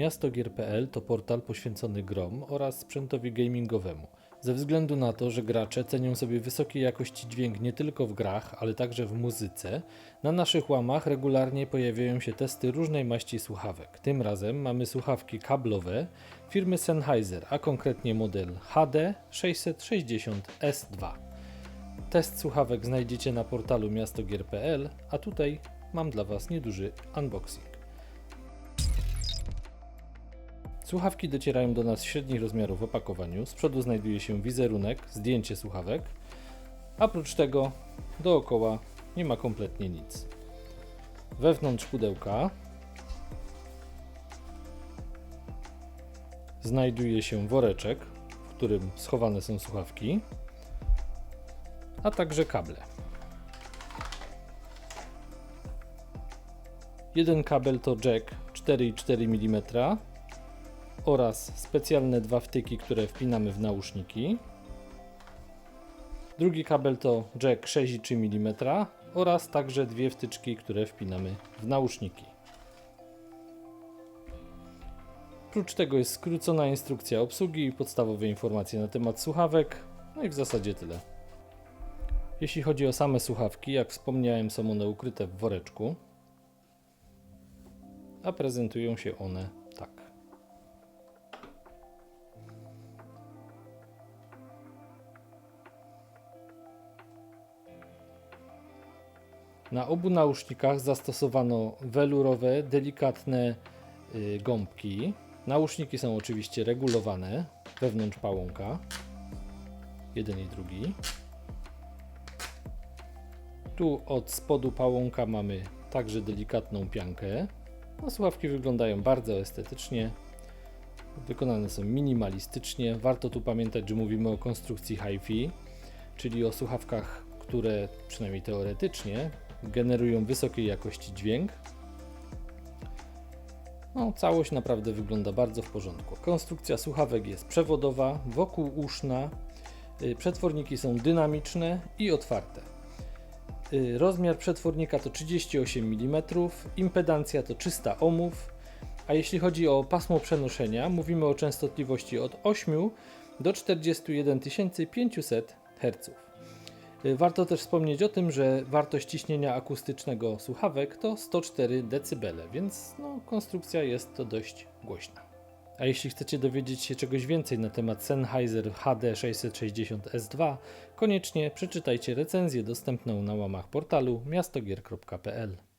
Miastogier.pl to portal poświęcony grom oraz sprzętowi gamingowemu. Ze względu na to, że gracze cenią sobie wysokiej jakości dźwięk nie tylko w grach, ale także w muzyce, na naszych łamach regularnie pojawiają się testy różnej maści słuchawek. Tym razem mamy słuchawki kablowe firmy Sennheiser, a konkretnie model HD660S2. Test słuchawek znajdziecie na portalu miastogier.pl, a tutaj mam dla Was nieduży unboxing. Słuchawki docierają do nas średnich rozmiarów w opakowaniu. Z przodu znajduje się wizerunek, zdjęcie słuchawek, a oprócz tego dookoła nie ma kompletnie nic. Wewnątrz pudełka znajduje się woreczek, w którym schowane są słuchawki, a także kable. Jeden kabel to jack 4,4 mm oraz specjalne dwa wtyki, które wpinamy w nauszniki. Drugi kabel to jack 6,3 mm oraz także dwie wtyczki, które wpinamy w nauszniki. Oprócz tego jest skrócona instrukcja obsługi i podstawowe informacje na temat słuchawek, no i w zasadzie tyle. Jeśli chodzi o same słuchawki, jak wspomniałem, są one ukryte w woreczku, a prezentują się one Na obu nausznikach zastosowano welurowe, delikatne y, gąbki. Nauszniki są oczywiście regulowane wewnątrz pałąka. Jeden i drugi. Tu od spodu pałąka mamy także delikatną piankę. No, słuchawki wyglądają bardzo estetycznie. Wykonane są minimalistycznie. Warto tu pamiętać, że mówimy o konstrukcji hi-fi, czyli o słuchawkach, które przynajmniej teoretycznie generują wysokiej jakości dźwięk. No, całość naprawdę wygląda bardzo w porządku. Konstrukcja słuchawek jest przewodowa, wokół uszna. y, Przetworniki są dynamiczne i otwarte. Y, Rozmiar przetwornika to 38 mm, impedancja to 300 ohmów, a jeśli chodzi o pasmo przenoszenia, mówimy o częstotliwości od 8 do 41 500 Hz. Y, Warto też wspomnieć o tym, że wartość ciśnienia akustycznego słuchawek to 104 dB, więc no, konstrukcja jest to dość głośna. A jeśli chcecie dowiedzieć się czegoś więcej na temat Sennheiser HD660S2, koniecznie przeczytajcie recenzję dostępną na łamach portalu miastogier.pl.